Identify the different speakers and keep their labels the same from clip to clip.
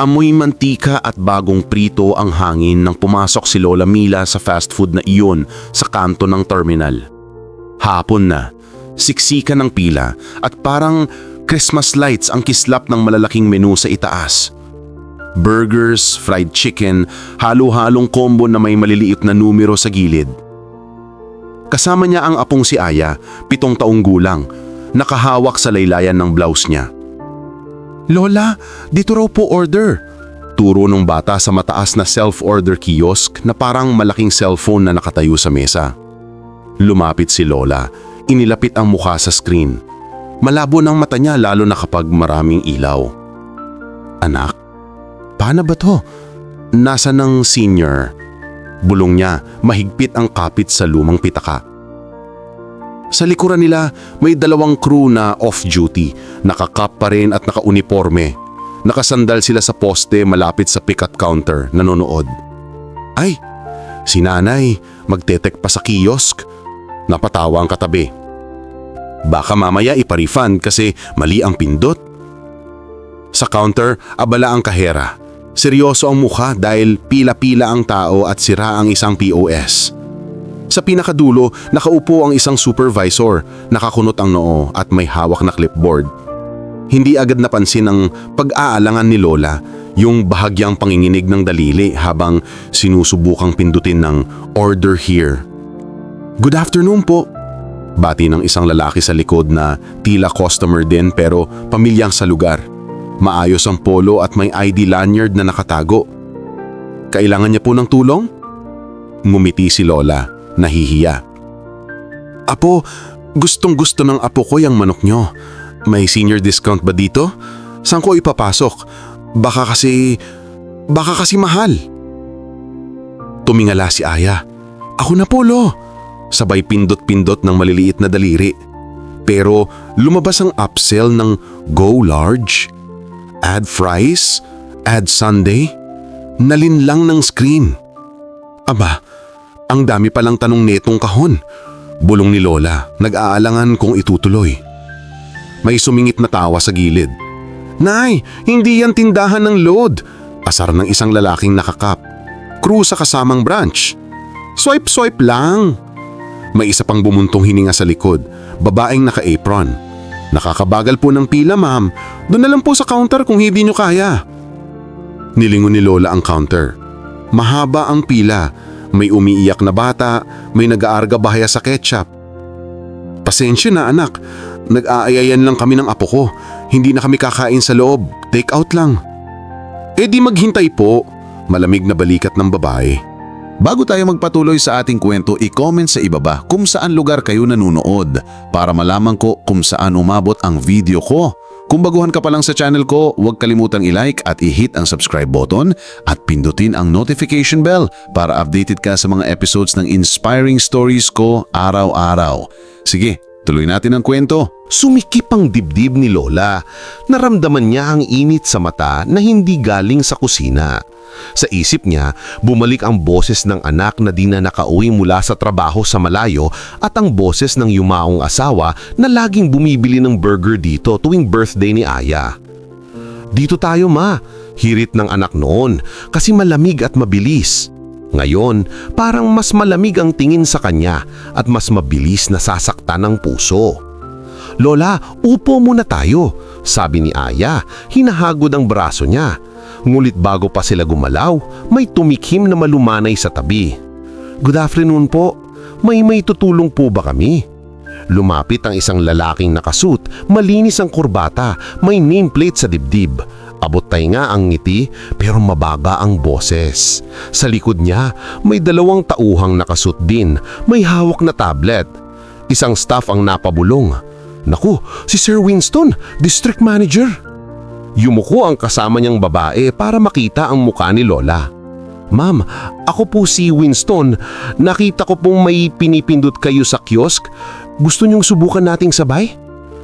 Speaker 1: Amoy mantika at bagong prito ang hangin nang pumasok si Lola Mila sa fast food na iyon sa kanto ng terminal. Hapon na, siksika ng pila at parang Christmas lights ang kislap ng malalaking menu sa itaas. Burgers, fried chicken, halo-halong combo na may maliliit na numero sa gilid. Kasama niya ang apong si Aya, pitong taong gulang, nakahawak sa laylayan ng blouse niya. Lola, dito raw po order. Turo ng bata sa mataas na self-order kiosk na parang malaking cellphone na nakatayo sa mesa. Lumapit si Lola, inilapit ang mukha sa screen. Malabo ng mata niya lalo na kapag maraming ilaw. Anak, paano ba to? Nasa ng senior. Bulong niya, mahigpit ang kapit sa lumang pitaka. Sa likuran nila, may dalawang crew na off-duty, nakakap pa rin at nakauniforme. Nakasandal sila sa poste malapit sa pick-up counter, nanonood. Ay, si nanay, magtetek pa sa kiosk. Napatawa ang katabi. Baka mamaya iparifund kasi mali ang pindot. Sa counter, abala ang kahera. Seryoso ang mukha dahil pila-pila ang tao at sira ang isang POS. Sa pinakadulo, nakaupo ang isang supervisor, nakakunot ang noo at may hawak na clipboard. Hindi agad napansin ang pag-aalangan ni Lola, yung bahagyang panginginig ng dalili habang sinusubukang pindutin ng order here. Good afternoon po. Bati ng isang lalaki sa likod na tila customer din pero pamilyang sa lugar. Maayos ang polo at may ID lanyard na nakatago. Kailangan niya po ng tulong? Ngumiti si Lola nahihiya. Apo, gustong gusto ng apo ko yung manok nyo. May senior discount ba dito? Saan ko ipapasok? Baka kasi... Baka kasi mahal. Tumingala si Aya. Ako na po, lo. Sabay pindot-pindot ng maliliit na daliri. Pero lumabas ang upsell ng Go Large. Add fries, add sundae. Nalinlang ng screen. Aba, ang dami palang tanong netong kahon. Bulong ni Lola, nag-aalangan kung itutuloy. May sumingit na tawa sa gilid. Nay, hindi yan tindahan ng load. Asar ng isang lalaking nakakap. Crew sa kasamang branch. Swipe-swipe lang. May isa pang bumuntong hininga sa likod, babaeng naka-apron. Nakakabagal po ng pila, ma'am. Doon na lang po sa counter kung hindi nyo kaya. Nilingon ni Lola ang counter. Mahaba ang pila, may umiiyak na bata, may nag-aarga bahaya sa ketchup. Pasensya na anak, nag-aayayan lang kami ng apo ko. Hindi na kami kakain sa loob, take out lang. Eh di maghintay po, malamig na balikat ng babae.
Speaker 2: Bago tayo magpatuloy sa ating kwento, i-comment sa ibaba kung saan lugar kayo nanunood para malaman ko kung saan umabot ang video ko. Kung baguhan ka pa lang sa channel ko, huwag kalimutang i-like at i-hit ang subscribe button at pindutin ang notification bell para updated ka sa mga episodes ng inspiring stories ko araw-araw. Sige, tuloy natin ang kwento.
Speaker 3: Sumikip ang dibdib ni Lola. Naramdaman niya ang init sa mata na hindi galing sa kusina. Sa isip niya, bumalik ang boses ng anak na di na nakauwi mula sa trabaho sa malayo at ang boses ng yumaong asawa na laging bumibili ng burger dito tuwing birthday ni Aya. Dito tayo ma, hirit ng anak noon kasi malamig at mabilis. Ngayon, parang mas malamig ang tingin sa kanya at mas mabilis na sasaktan ng puso. Lola, upo muna tayo, sabi ni Aya, hinahagod ang braso niya. Ngulit bago pa sila gumalaw, may tumikhim na malumanay sa tabi. Good afternoon po, may may tutulong po ba kami? Lumapit ang isang lalaking nakasuit, malinis ang kurbata, may nameplate sa dibdib. Abot nga ang ngiti pero mabaga ang boses. Sa likod niya, may dalawang tauhang nakasuit din, may hawak na tablet. Isang staff ang napabulong. Naku, si Sir Winston, district manager. Yumuko ang kasama niyang babae para makita ang muka ni Lola. Ma'am, ako po si Winston. Nakita ko pong may pinipindot kayo sa kiosk. Gusto niyong subukan nating sabay?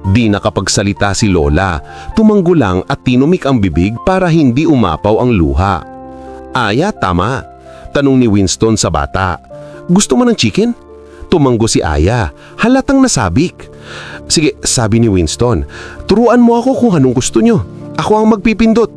Speaker 3: Di nakapagsalita si Lola. Tumanggo lang at tinumik ang bibig para hindi umapaw ang luha. Aya, tama. Tanong ni Winston sa bata. Gusto mo ng chicken? Tumanggo si Aya. Halatang nasabik. Sige, sabi ni Winston. Turuan mo ako kung anong gusto nyo. Ako ang magpipindot.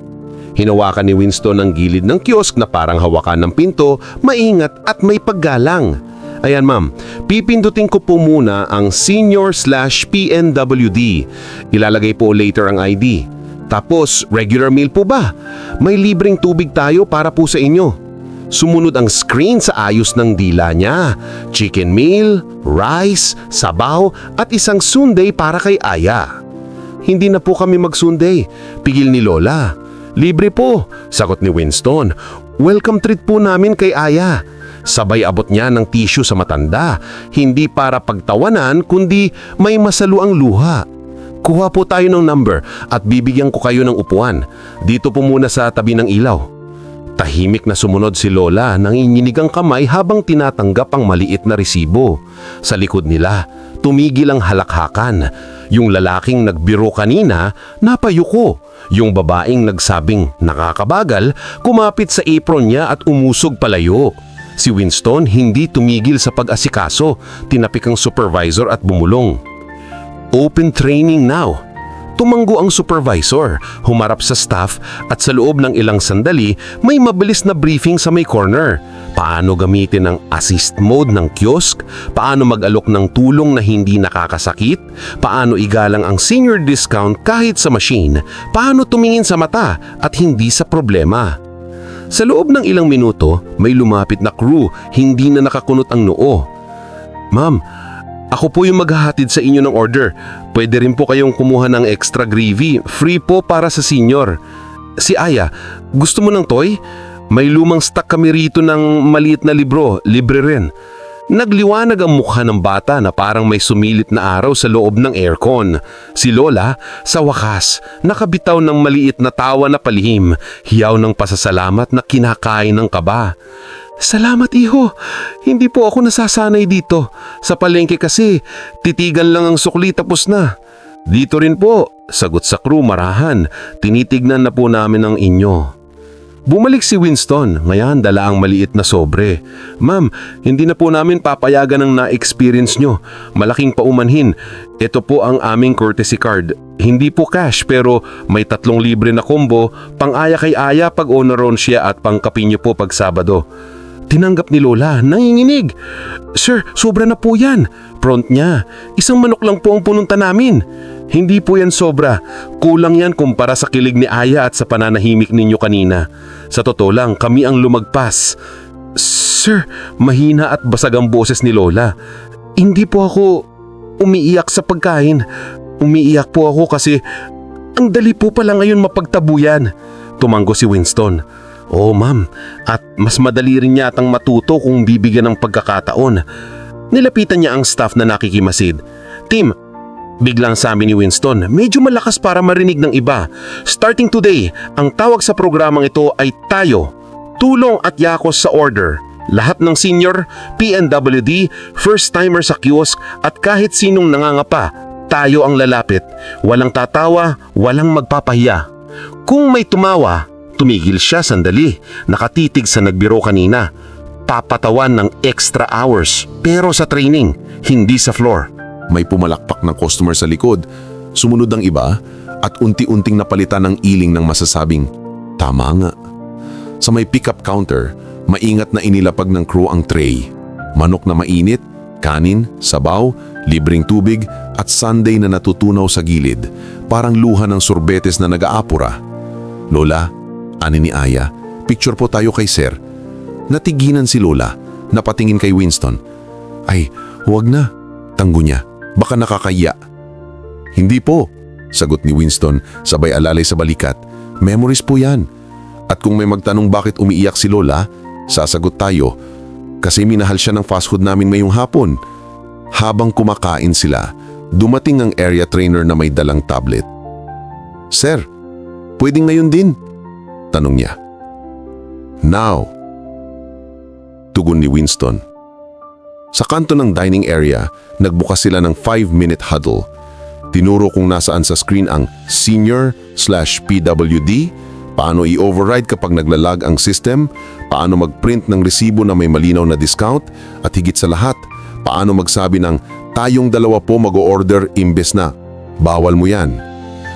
Speaker 1: Hinawakan ni Winston ang gilid ng kiosk na parang hawakan ng pinto, maingat at may paggalang. Ayan ma'am, pipindutin ko po muna ang senior slash PNWD. Ilalagay po later ang ID. Tapos, regular meal po ba? May libreng tubig tayo para po sa inyo. Sumunod ang screen sa ayos ng dila niya. Chicken meal, rice, sabaw at isang sundae para kay Aya. Hindi na po kami magsunday. Pigil ni Lola. Libre po, sagot ni Winston. Welcome treat po namin kay Aya. Sabay abot niya ng tissue sa matanda. Hindi para pagtawanan kundi may masalo ang luha. Kuha po tayo ng number at bibigyan ko kayo ng upuan. Dito po muna sa tabi ng ilaw. Tahimik na sumunod si Lola nang inyinig ang kamay habang tinatanggap ang maliit na resibo. Sa likod nila, tumigil ang halakhakan. Yung lalaking nagbiro kanina, napayuko. Yung babaeng nagsabing nakakabagal, kumapit sa apron niya at umusog palayo. Si Winston hindi tumigil sa pag-asikaso, tinapik ang supervisor at bumulong. Open training now. Tumanggo ang supervisor, humarap sa staff at sa loob ng ilang sandali may mabilis na briefing sa may corner. Paano gamitin ang assist mode ng kiosk? Paano mag-alok ng tulong na hindi nakakasakit? Paano igalang ang senior discount kahit sa machine? Paano tumingin sa mata at hindi sa problema? Sa loob ng ilang minuto, may lumapit na crew, hindi na nakakunot ang noo. Ma'am, ako po yung maghahatid sa inyo ng order. Pwede rin po kayong kumuha ng extra gravy. Free po para sa senior. Si Aya, gusto mo ng toy? May lumang stock kami rito ng maliit na libro. Libre rin. Nagliwanag ang mukha ng bata na parang may sumilit na araw sa loob ng aircon. Si Lola, sa wakas, nakabitaw ng maliit na tawa na palihim, hiyaw ng pasasalamat na kinakain ng kaba. Salamat iho, hindi po ako nasasanay dito. Sa palengke kasi, titigan lang ang sukli tapos na. Dito rin po, sagot sa crew marahan, tinitignan na po namin ang inyo. Bumalik si Winston, ngayon dala ang maliit na sobre. Ma'am, hindi na po namin papayagan ang na-experience nyo. Malaking paumanhin. Ito po ang aming courtesy card. Hindi po cash pero may tatlong libre na combo, pang-aya kay Aya pag onaron siya at pang-kape nyo po pag Sabado. Tinanggap ni Lola, nanginginig. Sir, sobra na po yan. Pront niya. Isang manok lang po ang pununta namin. Hindi po yan sobra. Kulang yan kumpara sa kilig ni Aya at sa pananahimik ninyo kanina. Sa totoo lang, kami ang lumagpas. Sir, mahina at basag ang boses ni Lola. Hindi po ako umiiyak sa pagkain. Umiiyak po ako kasi ang dali po pala ngayon mapagtabuyan. Tumanggo si Winston. Oo ma'am, at mas madali rin yatang matuto kung bibigyan ng pagkakataon. Nilapitan niya ang staff na nakikimasid. Team, biglang sabi ni Winston, medyo malakas para marinig ng iba. Starting today, ang tawag sa programang ito ay Tayo, Tulong at Yakos sa Order. Lahat ng senior, PNWD, first-timer sa kiosk at kahit sinong nangangapa, tayo ang lalapit. Walang tatawa, walang magpapahiya. Kung may tumawa, tumigil siya sandali, nakatitig sa nagbiro kanina. Papatawan ng extra hours, pero sa training, hindi sa floor.
Speaker 2: May pumalakpak ng customer sa likod, sumunod ang iba at unti-unting napalitan ng iling ng masasabing, Tama nga. Sa may pick-up counter, maingat na inilapag ng crew ang tray. Manok na mainit, kanin, sabaw, libreng tubig at sundae na natutunaw sa gilid, parang luha ng sorbetes na nag-aapura. Lola, ani ni Aya, picture po tayo kay Sir. Natiginan si Lola, napatingin kay Winston. Ay, huwag na, tanggo niya. Baka nakakaya. Hindi po, sagot ni Winston sabay alalay sa balikat. Memories po yan. At kung may magtanong bakit umiiyak si Lola, sasagot tayo. Kasi minahal siya ng fast food namin ngayong hapon. Habang kumakain sila, dumating ang area trainer na may dalang tablet. Sir, pwedeng ngayon din? Tanong niya. Now. Tugon ni Winston. Sa kanto ng dining area, nagbukas sila ng 5-minute huddle. Tinuro kung nasaan sa screen ang senior slash PWD, paano i-override kapag naglalag ang system, paano mag-print ng resibo na may malinaw na discount, at higit sa lahat, paano magsabi ng tayong dalawa po mag-order imbes na bawal mo yan.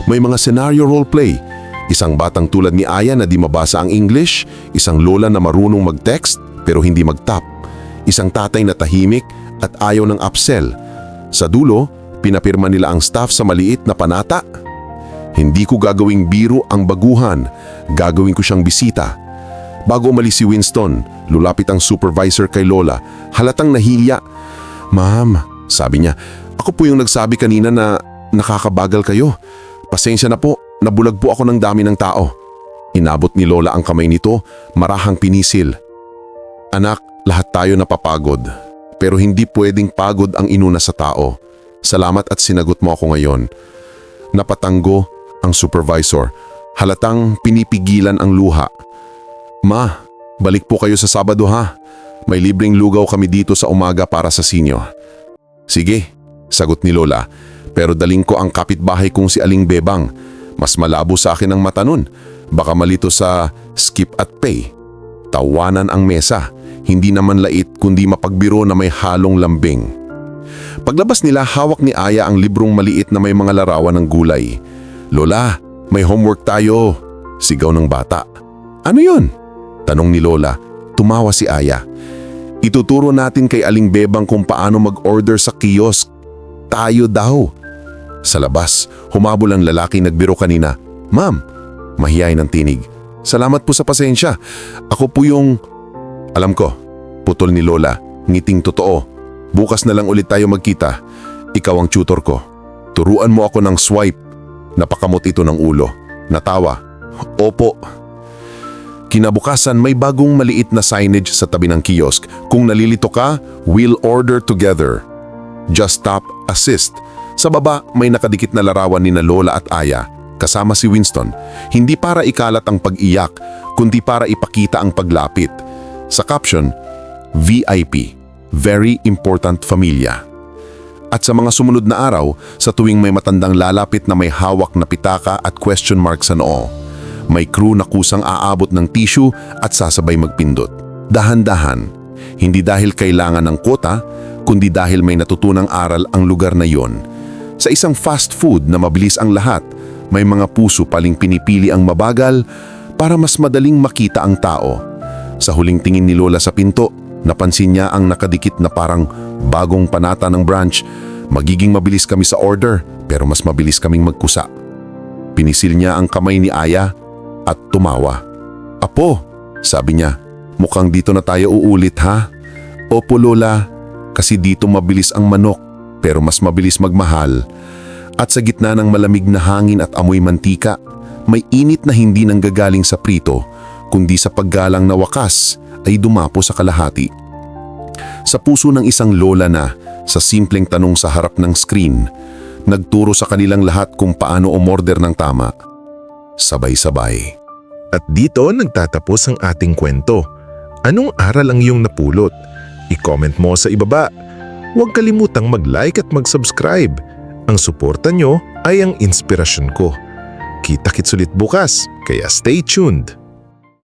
Speaker 2: May mga scenario role play,
Speaker 1: Isang batang tulad ni Aya na di mabasa ang English, isang lola na marunong mag-text pero hindi mag-tap, isang tatay na tahimik at ayaw ng upsell. Sa dulo, pinapirma nila ang staff sa maliit na panata. Hindi ko gagawing biro ang baguhan, gagawin ko siyang bisita. Bago umalis si Winston, lulapit ang supervisor kay Lola, halatang nahilya. Ma'am, sabi niya, ako po yung nagsabi kanina na nakakabagal kayo. Pasensya na po, nabulag po ako ng dami ng tao. Inabot ni Lola ang kamay nito, marahang pinisil. Anak, lahat tayo napapagod. Pero hindi pwedeng pagod ang inuna sa tao. Salamat at sinagot mo ako ngayon. Napatanggo ang supervisor. Halatang pinipigilan ang luha. Ma, balik po kayo sa Sabado ha. May libreng lugaw kami dito sa umaga para sa sinyo. Sige, sagot ni Lola. Pero daling ko ang kapitbahay kong si Aling Bebang. Mas malabo sa akin ang mata nun. Baka malito sa skip at pay. Tawanan ang mesa. Hindi naman lait kundi mapagbiro na may halong lambing. Paglabas nila, hawak ni Aya ang librong maliit na may mga larawan ng gulay. Lola, may homework tayo. Sigaw ng bata. Ano yun? Tanong ni Lola. Tumawa si Aya. Ituturo natin kay Aling Bebang kung paano mag-order sa kiosk. Tayo daw. Sa labas, humabol ang lalaki nagbiro kanina. Ma'am, mahiyay ng tinig. Salamat po sa pasensya. Ako po yung... Alam ko, putol ni Lola, ngiting totoo. Bukas na lang ulit tayo magkita. Ikaw ang tutor ko. Turuan mo ako ng swipe. Napakamot ito ng ulo. Natawa. Opo. Kinabukasan may bagong maliit na signage sa tabi ng kiosk. Kung nalilito ka, we'll order together. Just tap assist. Sa baba may nakadikit na larawan ni na Lola at Aya kasama si Winston. Hindi para ikalat ang pag-iyak, kundi para ipakita ang paglapit. Sa caption, VIP, Very Important Familia. At sa mga sumunod na araw, sa tuwing may matandang lalapit na may hawak na pitaka at question mark sa noo, may crew na kusang aabot ng tissue at sasabay magpindot. Dahan-dahan, hindi dahil kailangan ng kota, kundi dahil may natutunang aral ang lugar na yon. Sa isang fast food na mabilis ang lahat, may mga puso paling pinipili ang mabagal para mas madaling makita ang tao. Sa huling tingin ni Lola sa pinto, napansin niya ang nakadikit na parang bagong panata ng branch. Magiging mabilis kami sa order pero mas mabilis kaming magkusa. Pinisil niya ang kamay ni Aya at tumawa. Apo, sabi niya, mukhang dito na tayo uulit ha? Opo Lola, kasi dito mabilis ang manok pero mas mabilis magmahal. At sa gitna ng malamig na hangin at amoy mantika, may init na hindi nanggagaling sa prito, kundi sa paggalang na wakas ay dumapo sa kalahati. Sa puso ng isang lola na, sa simpleng tanong sa harap ng screen, nagturo sa kanilang lahat kung paano umorder ng tama. Sabay-sabay.
Speaker 4: At dito nagtatapos ang ating kwento. Anong aral ang iyong napulot? I-comment mo sa ibaba. Huwag kalimutang mag-like at mag-subscribe. Ang suporta nyo ay ang inspirasyon ko. Kita-kits ulit bukas, kaya stay tuned.